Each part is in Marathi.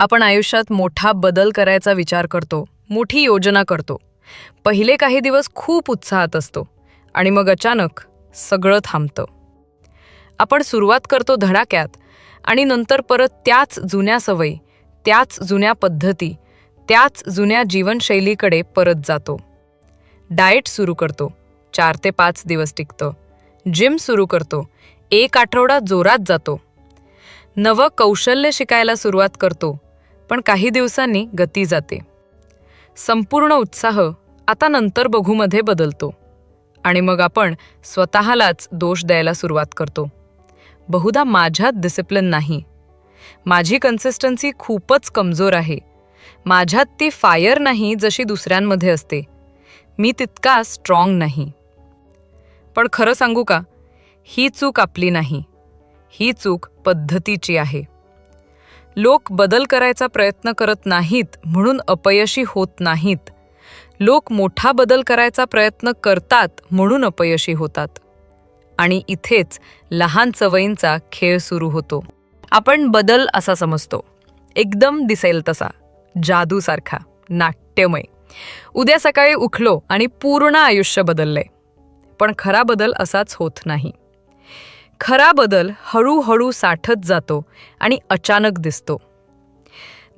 आपण आयुष्यात मोठा बदल करायचा विचार करतो मोठी योजना करतो. पहिले काही दिवस खूप उत्साहात असतो आणि मग अचानक सगळं थांबतं. आपण सुरुवात करतो धडाक्यात आणि नंतर परत त्याच जुन्या सवयी त्याच जुन्या पद्धती त्याच जुन्या जीवनशैलीकडे परत जातो. डाएट सुरू करतो चार ते पाच दिवस टिकतं. जिम सुरू करतो एक आठवडा जोरात जातो. नवं कौशल्य शिकायला सुरुवात करतो पण काही दिवसांनी गती जाते. संपूर्ण उत्साह आता नंतर बघूमध्ये बदलतो. आणि मग आपण स्वतःलाच दोष द्यायला सुरुवात करतो. बहुधा माझ्यात डिसिप्लिन नाही. माझी कन्सिस्टन्सी खूपच कमजोर आहे. माझ्यात ती फायर नाही जशी दुसऱ्यांमध्ये असते. मी तितका स्ट्रॉंग नाही. पण खरं सांगू का? ही चूक आपली नाही. ही चूक पद्धतीची आहे. लोक बदल करायचा प्रयत्न करत नाहीत म्हणून अपयशी होत नाहीत. लोक मोठा बदल करायचा प्रयत्न करतात म्हणून अपयशी होतात. आणि इथेच लहान सवयींचा खेळ सुरू होतो. आपण बदल असा समजतो. एकदम दिसेल तसा. जादूसारखा नाट्यमय. उद्या सकाळी उठलो आणि पूर्ण आयुष्य बदललंय. पण खरा बदल असाच होत नाही. खरा बदल हळूहळू साठत जातो आणि अचानक दिसतो.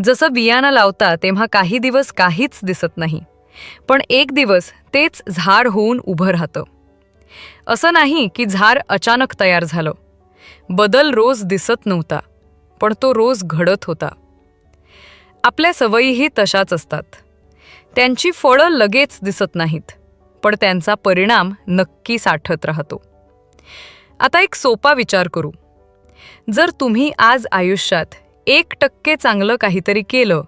जसं बियाणं लावता तेव्हा काही दिवस काहीच दिसत नाही पण एक दिवस तेच झाड होऊन उभं राहतं. असं नाही की झाड अचानक तयार झालं. बदल रोज दिसत नव्हता पण तो रोज घडत होता. आपल्या सवयीही तशाच असतात. त्यांची फळं लगेच दिसत नाहीत पण त्यांचा परिणाम नक्की साठत राहतो. आता एक सोपा विचार करू. जर तुम्ही आज आयुष्यात एक टक्के चांगलं काहीतरी केलं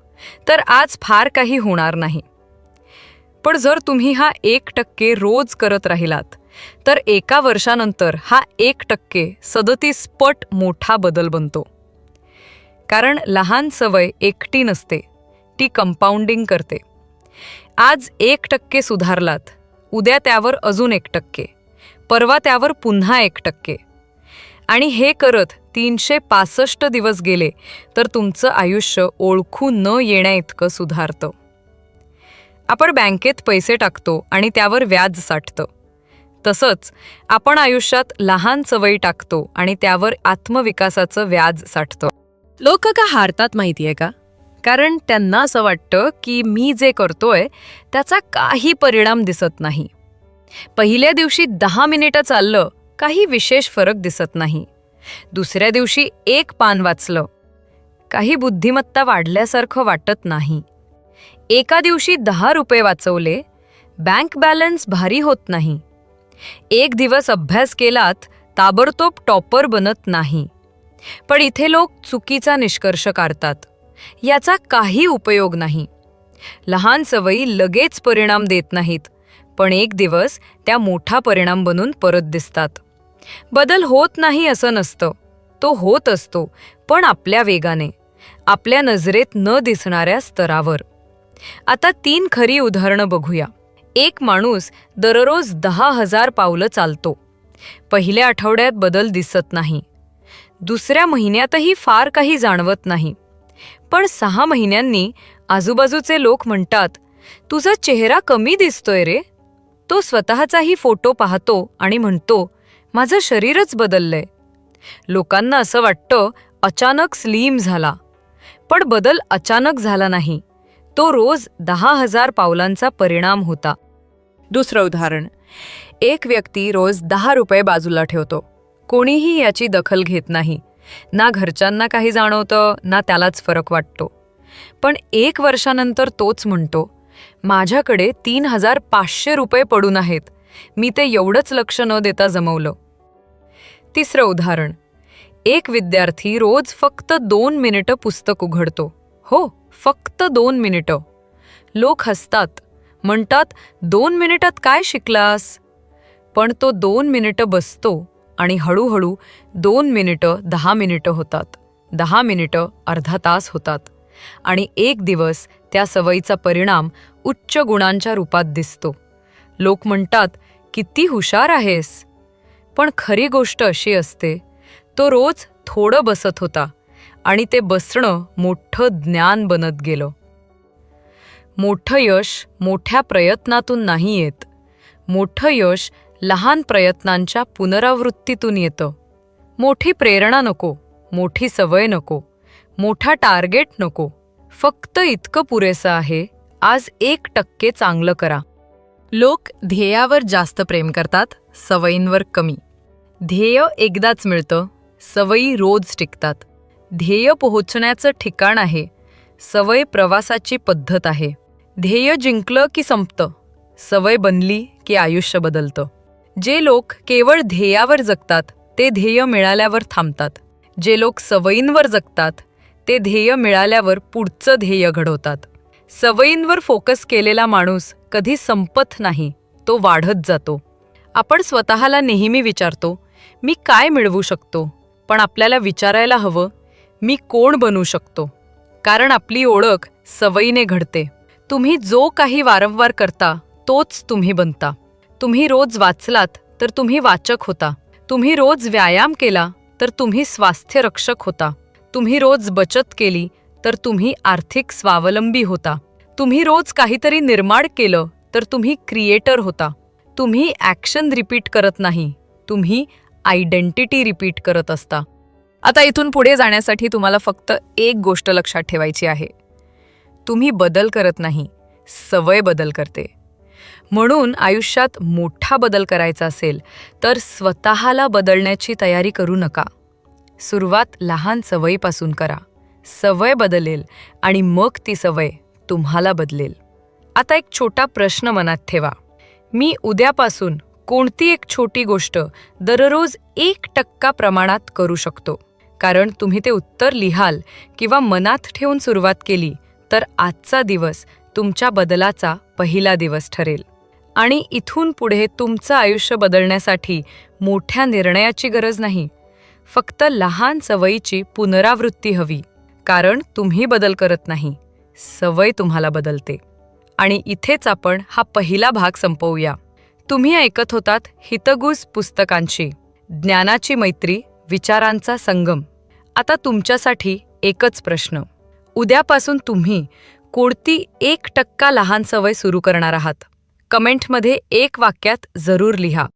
तर आज फार काही होणार नाही. पण जर तुम्ही हा एक टक्के रोज करत राहिलात तर एका वर्षानंतर हा एक टक्के सदतीस पट मोठा बदल बनतो. कारण लहान सवय एकटी नसते ती कंपाऊंडिंग करते. आज एक टक्के सुधारलात उद्या त्यावर अजून एक टक्के. परवा त्यावर पुन्हा एक टक्के. आणि हे करत तीनशे पासष्ट दिवस गेले तर तुमचं आयुष्य ओळखू न येण्याइतकं सुधारतं. आपण बँकेत पैसे टाकतो आणि त्यावर व्याज साठतं. तसंच आपण आयुष्यात लहान सवयी टाकतो आणि त्यावर आत्मविकासाचं व्याज साठतं. लोक का हारतात माहितीये का? कारण त्यांना असं वाटतं की मी जे करतोय त्याचा काही परिणाम दिसत नाही. पहिल्या दिवशी दहा मिनिटं चाललं काही विशेष फरक दिसत नाही. दुसऱ्या दिवशी एक पान वाचलं. काही बुद्धिमत्ता वाढल्यासारखं वाटत नाही. एका दिवशी दहा रुपये वाचवले बँक बॅलन्स भारी होत नाही. एक दिवस अभ्यास केलात ताबडतोब टॉपर बनत नाही. पण इथे लोक चुकीचा निष्कर्ष काढतात. याचा काही उपयोग नाही. लहान सवयी लगेच परिणाम देत नाहीत. पण एक दिवस त्या मोठा परिणाम बनून परत दिसतात. बदल होत नाही असं नसतं. तो होत असतो पण आपल्या वेगाने आपल्या नजरेत न दिसणाऱ्या स्तरावर. आता तीन खरी उदाहरणं बघूया. एक माणूस दररोज दहा हजार पावलं चालतो. पहिल्या आठवड्यात बदल दिसत नाही. दुसऱ्या महिन्यातही फार काही जाणवत नाही. पण सहा महिन्यांनी आजूबाजूचे लोक म्हणतात तुझा चेहरा कमी दिसतोय रे. तो स्वतःचाही फोटो पाहतो आणि म्हणतो माझं शरीरच बदललंय. लोकांना असं वाटतं अचानक स्लीम झाला. पण बदल अचानक झाला नाही. तो रोज दहा हजार पावलांचा परिणाम होता. दुसरं उदाहरण. एक व्यक्ती रोज दहा रुपये बाजूला ठेवतो. कोणीही याची दखल घेत नाही. ना घरच्यांना काही जाणवतं ना त्यालाच फरक वाटतो. पण एक वर्षानंतर तोच म्हणतो माझ्याकडे तीन हजार पाचशे रुपये पडून आहेत. मी ते एवढंच लक्ष न देता जमवलं. तिसरं उदाहरण. एक विद्यार्थी रोज फक्त दोन मिनिटं पुस्तक उघडतो. हो फक्त दोन मिनिटं. लोक हसतात. म्हणतात दोन मिनिटात काय शिकलास? पण तो दोन मिनिटं बसतो आणि हळूहळू दोन मिनिटं दहा मिनिटं होतात. दहा मिनिटं अर्धा तास होतात. आणि एक दिवस त्या सवयीचा परिणाम उच्च गुणांच्या रूपात दिसतो. लोक म्हणतात किती हुशार आहेस. पण खरी गोष्ट अशी असते तो रोज थोडं बसत होता आणि ते बसणं मोठं ज्ञान बनत गेलं. मोठं यश मोठ्या प्रयत्नातून नाही येत. मोठं यश लहान प्रयत्नांच्या पुनरावृत्तीतून येतं. मोठी प्रेरणा नको मोठी सवय नको. मोठा टार्गेट नको. फक्त इतकं पुरेसं आहे आज एक टक्के चांगलं करा. लोक ध्येयावर जास्त प्रेम करतात सवयींवर कमी. ध्येय एकदाच मिळतं सवयी रोज टिकतात. ध्येय पोहोचण्याचं ठिकाण आहे सवय प्रवासाची पद्धत आहे. ध्येय जिंकलं की संपतं सवय बनली की आयुष्य बदलतं. जे लोक केवळ ध्येयावर जगतात ते ध्येय मिळाल्यावर थांबतात. जे लोक सवयींवर जगतात ते ध्येय मिळाल्यावर पुढचं ध्येय घडवतात. सवयींवर फोकस केलेला माणूस कधी संपत नाही तो वाढत जातो. आपण स्वतःला नेहमी विचारतो मी काय मिळवू शकतो? पण आपल्याला विचारायला हवं मी कोण बनू शकतो? कारण आपली ओळख सवयीने घडते. तुम्ही जो काही वारंवार करता तोच तुम्ही बनता. तुम्ही रोज वाचलात तर तुम्ही वाचक होता. तुम्ही रोज व्यायाम केला तर तुम्ही स्वास्थ्यरक्षक होता. तुम्ही रोज बचत केली तर तुम्ही आर्थिक स्वावलंबी होता. तुम्ही रोज काहीतरी निर्माण केलं तर तुम्ही क्रिएटर होता. तुम्ही ॲक्शन रिपीट करत नाही तुम्ही आयडेंटिटी रिपीट करत असता. आता इथून पुढे जाण्यासाठी तुम्हाला फक्त एक गोष्ट लक्षात ठेवायची आहे. तुम्ही बदल करत नाही सवय बदल करते. म्हणून आयुष्यात मोठा बदल करायचा असेल तर स्वतःला बदलण्याची तयारी करू नका. सुरुवात लहान सवयीपासून करा. सवय बदलेल आणि मग ती सवय तुम्हाला बदलेल. आता एक छोटा प्रश्न मनात ठेवा. मी उद्यापासून कोणती एक छोटी गोष्ट दररोज एक टक्का प्रमाणात करू शकतो? कारण तुम्ही ते उत्तर लिहाल किंवा मनात ठेवून सुरुवात केली तर आजचा दिवस तुमच्या बदलाचा पहिला दिवस ठरेल. आणि इथून पुढे तुमचं आयुष्य बदलण्यासाठी मोठ्या निर्णयाची गरज नाही. फक्त लहान सवयीची पुनरावृत्ती हवी. कारण तुम्ही बदल करत नाही. सवय तुम्हाला बदलते. आणि इथेच आपण हा पहिला भाग संपवूया. तुम्ही ऐकत होतात हितगुज पुस्तकांची. ज्ञानाची मैत्री विचारांचा संगम. आता तुमच्यासाठी एकच प्रश्न. उद्यापासून तुम्ही कोणती एक टक्का लहान सवय सुरू करणार आहात? कमेंटमध्ये एक वाक्यात जरूर लिहा.